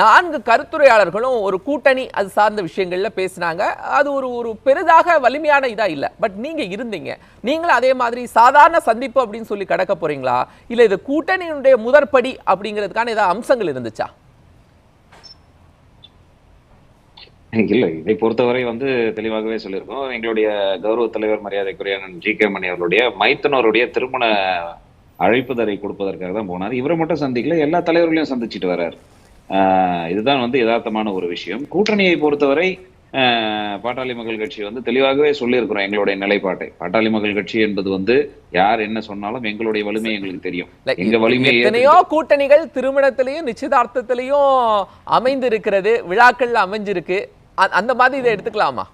நான்கு கருத்துரையாளர்களும் ஒரு கூட்டணி அது சார்ந்த விஷயங்கள்ல பேசினாங்க. அது ஒரு ஒரு பெரிதாக வலிமையான இதா இல்ல. பட் நீங்க இருந்தீங்க. நீங்களும் அதே மாதிரி சாதாரண சந்திப்பு அப்படின்னு சொல்லி கடக்க போறீங்களா? இல்ல இது கூட்டணியினுடைய முதற்படி அப்படிங்கிறதுக்கான ஏதாவது அம்சங்கள் இருந்துச்சா? இல்லை. இதை பொறுத்தவரை வந்து தெளிவாகவே சொல்லியிருக்கோம். எங்களுடைய கௌரவ தலைவர் மரியாதைக்குரிய ஜி கே மணி அவர்களுடைய மைத்தனோருடைய திருமண அழைப்புதரை கொடுப்பதற்காக தான் போனார். இவரை மட்டும் சந்திக்கல. எல்லா தலைவர்களையும் சந்திச்சுட்டு வர்றாரு இதுதான் வந்து யதார்த்தமான ஒரு விஷயம். கூட்டணியை பொறுத்தவரை ஆஹ் பாட்டாளி மக்கள் கட்சி வந்து தெளிவாகவே சொல்லியிருக்கிறோம் எங்களுடைய நிலைப்பாட்டை. பாட்டாளி மக்கள் கட்சி என்பது வந்து யார் என்ன சொன்னாலும் எங்களுடைய வலிமை எங்களுக்கு தெரியும். எங்க வலிமையை எத்தனையோ கூட்டணிகள் திருமணத்திலையும் நிச்சயதார்த்தத்திலையும் அமைந்து இருக்கிறது விழாக்கள்ல அமைஞ்சிருக்கு அந்த மாதிரி இதை எடுத்துக்கலாமா?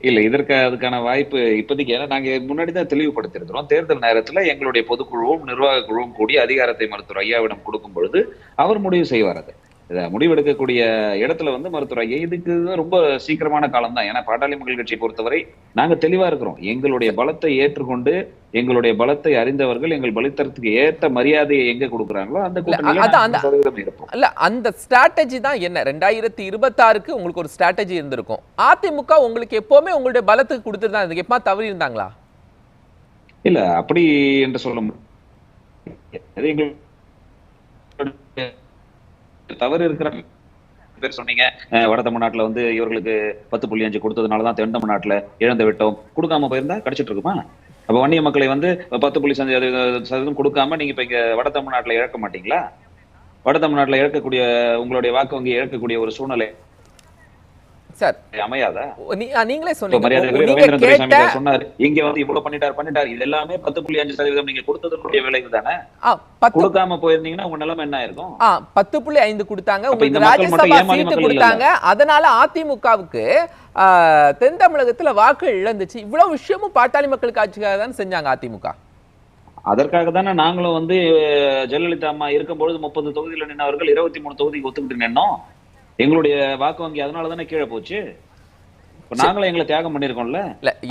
இல்ல இதற்கு அதுக்கான வாய்ப்பு இப்போதைக்கு ஏன்னா நாங்க முன்னாடி தான் தெளிவுபடுத்திருக்கிறோம் தேர்தல் நேரத்துல எங்களுடைய பொதுக்குழுவும் நிர்வாக குழுவும் கூடி அதிகாரத்தை மருத்துவர் ஐயாவிடம் கொடுக்கும் பொழுது அவர் முடிவு செய்வார் அது. இத முடிவெடுக்கக்கூடிய இடத்துல வந்து மருத்துவர் ஐயா இதுக்கு ரொம்ப சீக்கிரமான காலம் தான் ஏன்னா பாட்டாளி மக்கள் கட்சியை பொறுத்தவரை நாங்க தெளிவா இருக்கிறோம். எங்களுடைய பலத்தை ஏற்றுக்கொண்டு எங்களுடைய பலத்தை அறிந்தவர்கள் எங்கள் பலித்தரத்துக்கு ஏற்ற மரியாதையை எங்க கொடுக்குறாங்களோ அந்த கூட்டணியில இல்ல அந்த ஸ்ட்ராட்டஜி தான் என்ன? ரெண்டாயிரத்தி இருபத்தாறுக்கு உங்களுக்கு ஒரு ஸ்ட்ராட்டஜி இருந்திருக்கும். அதிமுக உங்களுக்கு எப்பவுமே உங்களுடைய பலத்துக்கு கொடுத்துட்டு தான் எப்பமா தவறி இருந்தாங்களா இல்ல அப்படி என்று சொல்ல முடியாது. தவறு இருக்கிற பேர் சொன்னீங்க. வட தமிழ்நாட்டுல வந்து இவர்களுக்கு பத்து புள்ளி அஞ்சு கொடுத்ததுனால தான் தென் தமிழ்நாட்டுல இழந்து விட்டோம். கொடுக்காம போயிருந்தா கிடைச்சிட்டு இருக்குமா? அப்ப வன்னிய மக்களை வந்து பத்து புள்ளி சதவீத சதவீதம் கொடுக்காம நீங்க இப்ப இங்க வட தமிழ்நாட்டுல இழக்க மாட்டீங்களா? வட தமிழ்நாட்டுல இழக்கக்கூடிய உங்களுடைய வாக்கு வங்கி இழக்கக்கூடிய ஒரு சூழ்நிலை சார். அமையாதா? நீங்களே சொன்னீங்க சொன்னாரு. இங்க வந்து இவ்வளவு பண்ணிட்டார் பண்ணிட்டார். இது எல்லாமே பத்து புள்ளி அஞ்சு சதவீதம் நீங்க கொடுத்ததனுடைய விளைவு தானே? கொடுக்காம போயிருந்தீங்கன்னா உங்க நிலைமை என்ன இருக்கும் பத்து புள்ளி ஐந்து கொடுத்தாங்க. உங்களுக்கு மக்கள் ராஜ்யசபா சீட்டு மக்கள் கொடுத்தாங்க. அதனால அதிமுகவுக்கு தென் தமிழகத்துல வாக்கு இழந்துச்சு. இவ்வளவு விஷயமும் பாட்டாளி மக்களுக்கு ஆட்சிக்காக தான் செஞ்சாங்க அதிமுக. அதற்காக தானே நாங்களும் வந்து ஜெயலலிதா அம்மா இருக்கும்பொழுது முப்பது தொகுதியில நின்னவர்கள் இருபத்தி மூணு தொகுதிக்கு ஒத்துக்கிட்டு நின்னோம். எங்களுடைய வாக்கு வங்கி அதனால தானே கீழே போச்சு? நாங்களும் எங்களை தியாகம் பண்ணிருக்கோம்ல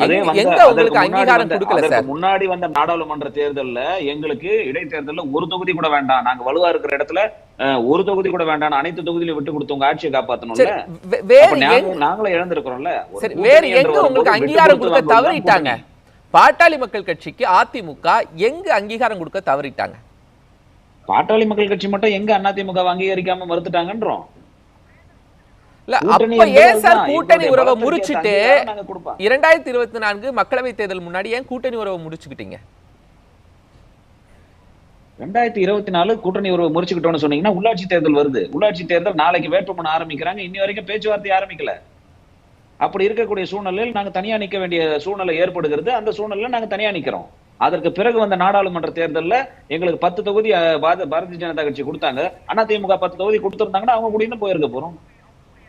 அதே வந்த- முன்னாடி அங்கீகாரம் வந்த- நாடாளுமன்ற தேர்தல்ல எங்களுக்கு இடைத்தேர்தல்ல ஒரு தொகுதி கூட வேண்டாம். நாங்க வலுவா இருக்கிற இடத்துல ஒரு தொகுதி கூட வேண்டாம் அனைத்து தொகுதியிலும் விட்டு கொடுத்து உங்க ஆட்சியை எங்க நாங்களும் இழந்திருக்கிறோம்ல வேறு எங்க உங்களுக்கு அங்கீகாரம் கொடுக்க தவறிட்டாங்க. பாட்டாளி மக்கள் கட்சிக்கு அதிமுக எங்க அங்கீகாரம் கொடுக்க தவறிட்டாங்க? பாட்டாளி மக்கள் கட்சி மட்டும் எங்க அதிமுக அங்கீகரிக்காம மறுத்துட்டாங்கன்றோம். கூட்டணி உறவை முறிச்சிட்டு. இரண்டாயிரத்தி இருபத்தி நான்கு மக்களவை தேர்தல் முன்னாடி ஏன் கூட்டணி உறவை முடிச்சுக்கிட்டீங்க ரெண்டாயிரத்தி இருபத்தி நாலு கூட்டணி உறவு முறிச்சுக்கிட்டோம்னு சொன்னீங்கன்னா உள்ளாட்சி தேர்தல் வருது. உள்ளாட்சி தேர்தல் நாளைக்கு வேட்புமனு ஆரம்பிக்கிறாங்க. இன்னி வரைக்கும் பேச்சுவார்த்தை ஆரம்பிக்கல. அப்படி இருக்கக்கூடிய சூழ்நிலையில் நாங்க தனியா நிக்க வேண்டிய சூழ்நிலை ஏற்படுகிறது. அந்த சூழ்நிலையில நாங்க தனியா நிக்கிறோம். அதற்கு பிறகு வந்த நாடாளுமன்ற தேர்தல்ல எங்களுக்கு பத்து தொகுதி பாரதிய ஜனதா கட்சி கொடுத்தாங்க. அதிமுக பத்து தொகுதி கொடுத்திருந்தாங்கன்னா அவங்க கூட போயிருக்க போறோம்.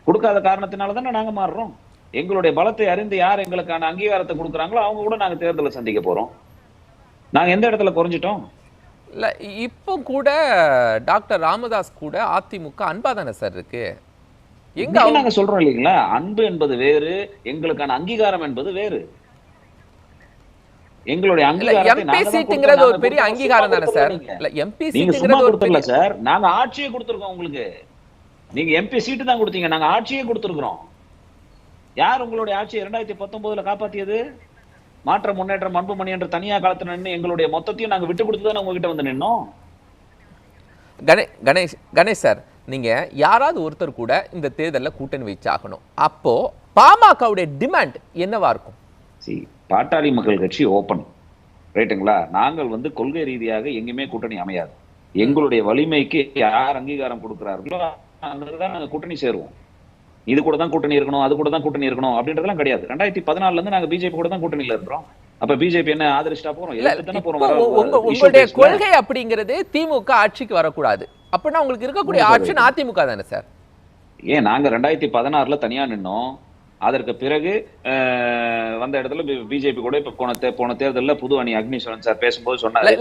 கொடுக்காத காரணத்தினால தானே நாங்க மாறுறோம். எங்களுடைய பலத்தை அறிந்து யார் எங்களுக்கான அங்கீகாரத்தை கொடுக்குறாங்களோ அவங்க கூட நாங்க தேர்தலை சந்திக்க போறோம். நாங்க எந்த இடத்துல குறைஞ்சிட்டோம்? இல்ல இப்போ கூட டாக்டர் ராமதாஸ் கூட அதிமுக அன்பா தானே சார் இருக்கு? எங்க நாங்க சொல்றோம் இல்லைங்களா? அன்பு என்பது வேறு எங்களுக்கான அங்கீகாரம் என்பது வேறு. எங்களுடைய எம்பி சீட்டுங்கிறது ஒரு. பெரிய அங்கீகாரம் தானே சார்? எம்பி சீட்டுங்கிறது ஒரு பெரிய சார். நாங்க ஆட்சியை கொடுத்திருக்கோம் உங்களுக்கு. நீங்க எம்பி சீட்டு தான் கொடுத்தீங்க. நாங்க ஆட்சியே கொடுத்திருக்கிறோம். யார் உங்களுடைய ஆட்சியை இரண்டாயிரத்தி பத்தொன்பதுல காப்பாத்தியது? மாற்ற முன்னேற்றம் அன்புமணி என்ற தனியா காலத்துல நின்று எங்களுடைய மொத்தத்தையும் நாங்க விட்டு கொடுத்து தானே உங்ககிட்ட வந்து நின்னோம்? கணே கணேஷ் கணேஷ் சார் நீங்க யாராவது ஒருத்தர் கூட இந்த தேர்தல்ல கூட்டணி வச்சாகணும். அப்போ பாமகவுடைய டிமாண்ட் என்னவா இருக்கும்? See, பாட்டாளி மக்கள் கட்சி ஓபன் ரைட்டுங்களா? நாங்கள் வந்து கொள்கை ரீதியாக எங்கேயுமே கூட்டணி அமையாது. எங்களுடைய வலிமைக்கு யார் அங்கீகாரம் கொடுக்கிறார்களோ அங்கதான் நாங்க கூட்டணி சேருவோம். இது கூட தான் கூட்டணி இருக்கணும் அது கூட தான் கூட்டணி இருக்கணும் அப்படின்றதெல்லாம் கிடையாது. ரெண்டாயிரத்தி பதினாலுல இருந்து நாங்க பிஜேபி கூட தான் கூட்டணியில இருக்கிறோம். அப்ப பிஜேபி என்ன ஆதரிச்சிட்டா போறோம்? தானே உங்களுடைய. கொள்கை அப்படிங்கிறது திமுக ஆட்சிக்கு வரக்கூடாது. அப்படின்னா உங்களுக்கு இருக்கக்கூடிய. ஆப்ஷன் அதிமுக தானே சார்? ஏன் நாங்க ரெண்டாயிரத்தி பதினாறுல தனியா நின்னோம். அதற்கு பிறகு வந்த இடத்துல பிஜேபி கூட இப்ப போன போன தேர்தல்ல புது அணி அக்னீஸ்வரன் சார் பேசும்போது சொன்னாரு.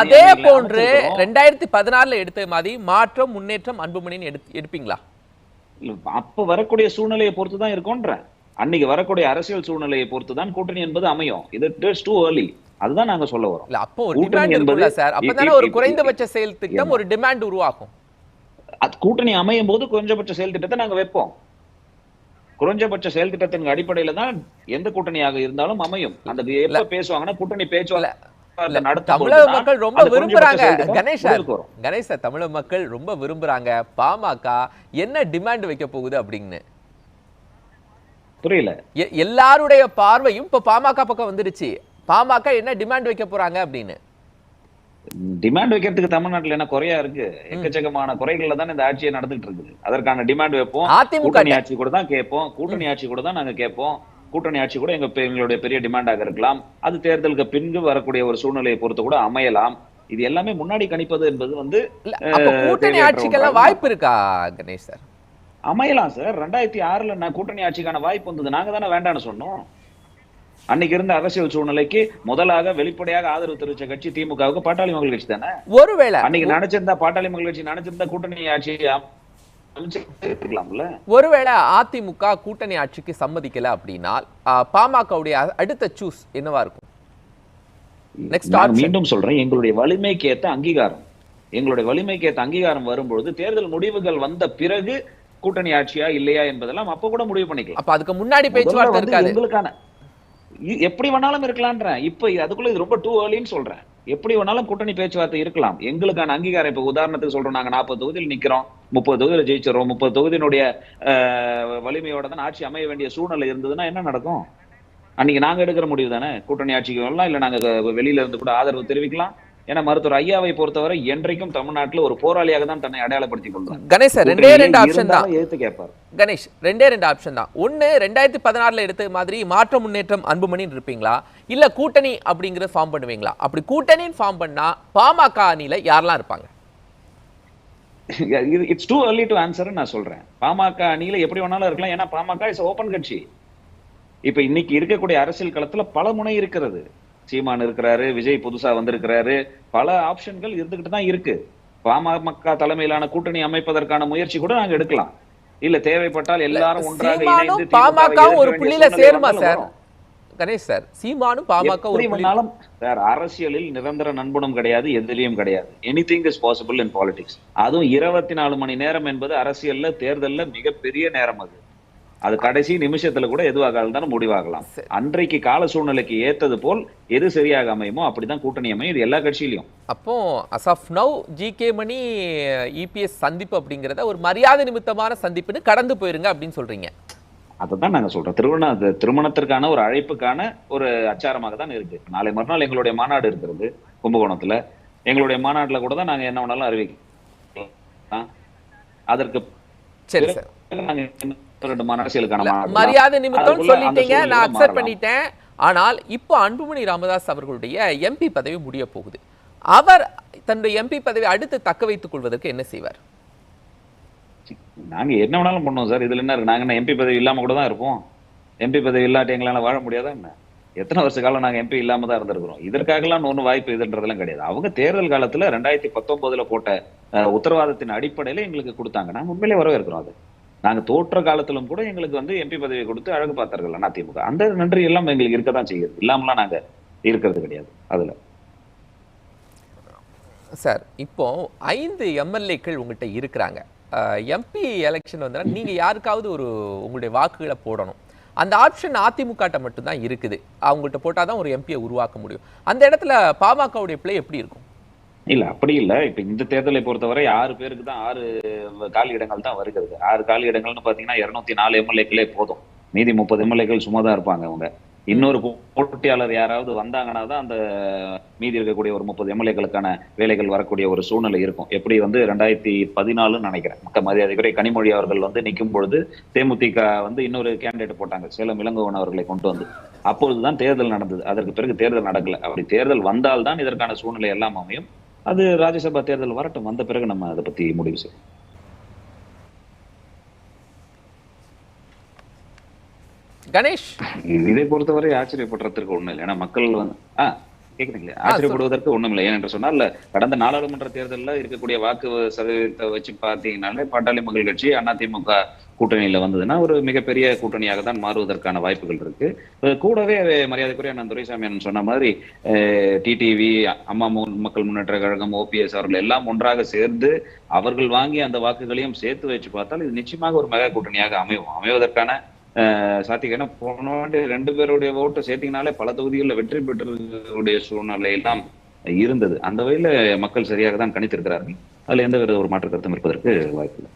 அதே போன்று. ரெண்டாயிரத்தி பதினாறுல எடுத்த மாதிரி மாற்றம் முன்னேற்றம் அன்புமணின்னு எடுப்பீங்களா? அப்ப வரக்கூடிய சூழ்நிலையை பொறுத்து தான் இருக்கும்ன்றேன் அன்னைக்கு வரக்கூடிய அரசியல் சூழ்நிலையை பொறுத்து தான் கூட்டணி என்பது அமையும். இது டூ ஏர்லி அதுதான் நாங்க சொல்ல வரோம். இல்ல அப்போ ஒரு கூட்டணி டிமாண்ட் இருக்குல்ல சார். அப்பதானே ஒரு குறைந்தபட்ச செயல் திட்டம்? ஒரு டிமாண்ட் உருவாக்கும் அது கூட்டணி அமையும் போது குறைஞ்சபட்ச செயல் திட்டத்தை நாங்க வைப்போம். குறைஞ்சபட்ச செயல் திட்டத்தின் அடிப்படையில தான் எந்த கூட்டணியாக இருந்தாலும் அமையும். அந்த எப்ப பேசுவாங்கன்னா கூட்டணி பேச்சுவார்த்தை தமிழக மக்கள் ரொம்ப விரும்புறாங்க. கணேஷ். கணேஷ் தமிழக மக்கள் ரொம்ப விரும்புறாங்க. பாமக என்ன டிமாண்ட் வைக்க போகுது அப்படின்னு? புரியல. எல்லாருடைய பார்வையும் இப்ப பாமக பக்கம் வந்துருச்சு பாமக என்ன டிமாண்ட் வைக்க போறாங்க அப்படின்னு? டிமாண்ட் வைக்கிறதுக்கு தமிழ்நாட்டுல என்ன குறையா இருக்கு? எக்கச்சக்கமான குறைகள்ல தான் இந்த ஆட்சியை நடந்துட்டு இருக்குது. அதற்கான டிமாண்ட் வைப்போம். கூட்டணி ஆட்சி கூட தான் கேட்போம். கூட்டணி ஆட்சி கூட தான் நாங்க கேட்போம். கூட்டணி ஆட்சி கூட எங்க எங்களுடைய பெரிய டிமாண்டாக இருக்கலாம். அது தேர்தலுக்கு பின்பு வரக்கூடிய ஒரு சூழ்நிலையை பொறுத்து கூட அமையலாம். இது எல்லாமே முன்னாடி கணிப்பது என்பது வந்து கூட்டணி ஆட்சிக்கெல்லாம். வாய்ப்பு இருக்கா கணேஷ் சார்? அமையலாம் சார். ரெண்டாயிரத்தி ஆறுல நான் கூட்டணி ஆட்சிக்கான வாய்ப்பு வந்தது. நாங்க தானே வேண்டாம்னு சொன்னோம். அன்னைக்கு இருந்த அரசியல் சூழ்நிலைக்கு முதலாக வெளிப்படையாக ஆதரவு தெரிவிச்ச கட்சி திமுகவுக்கு பாட்டாளி மக்கள் கட்சி தானே? ஒருவேளை அன்னைக்கு நினைச்சிருந்தா பாட்டாளி மக்கள் கட்சி நினைச்சிருந்தா கூட்டணி ஆட்சி ஒருவேளை அதிமுக கூட்டணி ஆட்சிக்கு சம்மதிக்கல அப்படின்னா பாமகவுடைய அடுத்த சூஸ் என்னவா இருக்கும்? Option. மீண்டும் சொல்றேன் எங்களுடைய வலிமைக்கு ஏத்த அங்கீகாரம் எங்களுடைய வலிமைக்கு ஏத்த அங்கீகாரம் வரும்பொழுது தேர்தல் முடிவுகள் வந்த பிறகு கூட்டணி ஆட்சியா இல்லையா என்பதெல்லாம் அப்ப கூட முடிவு பண்ணிக்கலாம். அப்ப அதுக்கு முன்னாடி பேச்சுவார்த்தை இருக்காது. எங்களுக்கான இ- எப்படி வேணாலும் இருக்கலாம்ன்றேன். இப்ப அதுக்குள்ள இது ரொம்ப டூ ஏர்லின்னு சொல்றேன். எப்படி வேணாலும் கூட்டணி பேச்சுவார்த்தை இருக்கலாம். எங்களுக்கான அங்கீகாரம் இப்ப உதாரணத்துக்கு சொல்றோம். நாங்க நாற்பது தொகுதியில் நிக்கிறோம். முப்பது தொகுதியில ஜெயிச்சிடறோம். முப்பது தொகுதியினுடைய வலிமையோட தான் ஆட்சி அமைய வேண்டிய சூழ்நிலை இருந்ததுன்னா என்ன நடக்கும்? அன்னைக்கு நாங்க எடுக்கிற முடிவு தானே? கூட்டணி ஆட்சிக்கு வரலாம் இல்ல நாங்க வெளியில இருந்து கூட ஆதரவு தெரிவிக்கலாம். ஏன்னா மருத்துவர் ஐயாவை பொறுத்தவரை என்றைக்கும் தமிழ்நாட்டுல ஒரு போராளியாக தான் தன்னை அடையாளப்படுத்திக் கொள்றார் கணேஷ் சார் ரெண்டே ரெண்டு ஆப்ஷன் தான். எதிர்த்து கேட்பார். கணேஷ் ரெண்டே ரெண்டு ஆப்ஷன் தான். ஒன்னு ரெண்டாயிரத்தி பதினாறுல எடுத்த மாதிரி மாற்ற முன்னேற்றம் அன்புமணின்னு இருப்பீங்களா? இல்ல கூட்டணி அப்படிங்கறத ஃபார்ம் பண்ணுவீங்களா? அப்படி கூட்டணின்னு ஃபார்ம் பண்ணா பாமக அணியில யாரெல்லாம் இருப்பாங்க? It's too early to answer நான் சொல்றேன். பாமக அணியில எப்படி வேணாலும் இருக்கலாம். ஏன்னா பாமக இஸ் ஓபன் கட்சி. இப்ப இன்னைக்கு இருக்கக்கூடிய அரசியல் களத்துல பல முனை இருக்கிறது. சீமான் இருக்கிறாரு விஜய் புதுசா வந்திருக்கிறாரு. பல ஆப்ஷன்கள் இருந்துகிட்டு தான் இருக்கு. பாமக தலைமையிலான கூட்டணி அமைப்பதற்கான முயற்சி கூட நாங்க எடுக்கலாம். இல்ல தேவைப்பட்டால் எல்லாரும் ஒன்றாக இணைந்து எதிர்க்க ஒரு புள்ளியில சேருமா சார். கணேஷ் சார் சீமானும் பாமக ஒரு எப்படி புள்ளி வேணாலும் சார் அரசியலில் நிரந்தர நண்பனும் கிடையாது எதிலையும் கிடையாது. Anything is possible in politics அதுவும் இருபத்தி நாலு மணி நேரம் என்பது அரசியல்ல தேர்தல்ல மிகப்பெரிய நேரம் அது. அது கடைசி நிமிஷத்துல கூட எதுவாக இருந்தாலும் முடிவாகலாம். அன்றைக்கு கால சூழ்நிலைக்கு ஏத்தது போல் எது சரியாக அமையுமோ அப்படிதான் கூட்டணி அமையும். இது எல்லா கட்சியிலையும். அப்போ as of now G K Mani EPS சந்திப்பு அப்படிங்கறத ஒரு மரியாதை நிமித்தமான சந்திப்புன்னு கடந்து போயிருங்க அப்படின்னு சொல்றீங்க. அதைத்தான் நாங்க சொல்றோம். திருமண திருமணத்திற்கான ஒரு அழைப்புக்கான ஒரு அச்சாரமாக தான் இருக்கு. நாளை மறுநாள் எங்களுடைய மாநாடு இருக்கிறது கும்பகோணத்துல. எங்களுடைய மாநாட்டுல கூட தான் நாங்க என்ன வேணாலும் அறிவிக்கலாம் அதற்கு சரி சார். மரியாதை நிமித்தம் சொல்லிட்டீங்க. நான் அக்செப்ட். பண்ணிட்டேன். ஆனால் இப்போ அன்புமணி ராமதாஸ் அவர்களுடைய எம்பி பதவி முடிய போகுது. அவர் தன்னுடைய எம்பி பதவி அடுத்து தக்க வைத்துக் கொள்வதற்கு என்ன செய்வார்? நாங்க என்ன வேணாலும் பண்ணுவோம் சார். இதுல என்ன இருக்கு? நாங்க என்ன எம்பி பதவி இல்லாம கூட தான் இருப்போம். எம்பி பதவி இல்லாட்டி எங்களால வாழ முடியாதா என்ன? எத்தனை வருஷ காலம் நாங்க எம்பி இல்லாம தான் இருந்திருக்கிறோம். இதற்காகலாம் ஒன்றும் வாய்ப்பு இதுன்றதெல்லாம் கிடையாது. அவங்க தேர்தல் காலத்துல ரெண்டாயிரத்தி பத்தொன்பதுல போட்ட உத்தரவாதத்தின் அடிப்படையில எங்களுக்கு கொடுத்தாங்க. நாங்க உண்மையிலே வரவேற்கிறோம் அது. நாங்க தோற்ற காலத்திலும் கூட எங்களுக்கு வந்து எம்பி பதவி கொடுத்து அழகு பார்த்தார்கள் அதிமுக. அந்த நன்றி எல்லாம் எங்களுக்கு இருக்கதான் செய்யுது. இல்லாமலாம் நாங்க இருக்கிறது கிடையாது அதுல. சார் இப்போ ஐந்து எம்எல்ஏக்கள் உங்கள்கிட்ட இருக்கிறாங்க. எம்பி எலெக்ஷன் வந்தால் நீங்க யாருக்காவது ஒரு உங்களுடைய வாக்குகளை போடணும். அந்த ஆப்ஷன் அதிமுகட்ட மட்டும்தான் இருக்குது. அவங்கள்ட்ட போட்டாதான் ஒரு எம்பியை உருவாக்க முடியும். அந்த இடத்துல பாமகவுடைய பிளே எப்படி இருக்கும்? இல்ல அப்படி இல்ல. இப்ப இந்த தேர்தலை பொறுத்தவரை ஆறு பேருக்கு தான் ஆறு காலி இடங்கள் தான் வருகிறது. ஆறு காலி இடங்கள்னு பாத்தீங்கன்னா இருநூத்தி நாலு எம்எல்ஏக்களே போதும். மீதி முப்பது எம்எல்ஏக்கள் சும்மா தான் இருப்பாங்க அவங்க இன்னொரு போட்டியாளர் யாராவது வந்தாங்கன்னா தான் அந்த மீதி இருக்கக்கூடிய ஒரு முப்பது எம்எல்ஏக்களுக்கான வேலைகள் வரக்கூடிய ஒரு சூழ்நிலை இருக்கும். எப்படி வந்து ரெண்டாயிரத்தி பதினாலுன்னு நினைக்கிறேன். மக்க மரியாதைக்குரிய கனிமொழி அவர்கள் வந்து நிற்கும் பொழுது தேமுதிக வந்து இன்னொரு கேண்டிடேட் போட்டாங்க. சேலம் இளங்கோவன் அவர்களை கொண்டு வந்து. அப்பொழுதுதான் தேர்தல் நடந்தது. அதற்கு பிறகு தேர்தல் நடக்கல. அப்படி தேர்தல் வந்தால்தான் இதற்கான சூழ்நிலை எல்லாம் அமையும். அது ராஜ்யசபா தேர்தல் வரட்டும். வந்த பிறகு நம்ம அதை பத்தி முடிவு செய்வோம். கணேஷ். இதை பொறுத்தவரை ஆச்சரியப்படுறதுக்கு ஒண்ணு இல்லை. ஏன்னா மக்கள் வந்து ஆ கேக்குறீங்களா? ஆச்சரியப்படுவதற்கு ஒண்ணும் இல்லை ஏனென்று சொன்னால் கடந்த நாடாளுமன்ற தேர்தலில் இருக்கக்கூடிய வாக்கு சதவீதத்தை வச்சு பார்த்தீங்கன்னாலே பாட்டாளி மக்கள் கட்சி அதிமுக கூட்டணியில வந்ததுன்னா ஒரு மிகப்பெரிய கூட்டணியாக தான் மாறுவதற்கான வாய்ப்புகள் இருக்கு. கூடவே மரியாதைக்குரிய அண்ணன் துரைசாமி சொன்ன மாதிரி டிடிவி அம்மா மக்கள் முன்னேற்ற கழகம் ஓபிஎஸ் அவர்கள் எல்லாம் ஒன்றாக சேர்ந்து அவர்கள் வாங்கி அந்த வாக்குகளையும் சேர்த்து வச்சு பார்த்தால் இது நிச்சயமாக ஒரு மெகா கூட்டணியாக அமையும். அமைவதற்கான அஹ், சாத்தியம் ஏன்னா போன ஆண்டு ரெண்டு பேருடைய ஓட்டை சேர்த்தீங்கனாலே பல தொகுதிகளில் வெற்றி பெற்றதுடைய சூழ்நிலை எல்லாம் இருந்தது. அந்த வகையில மக்கள் சரியாக தான் கணித்திருக்கிறார்கள். அதுல எந்த வித ஒரு மாற்று கருத்தும் இருப்பதற்கு வாய்ப்பில்லை.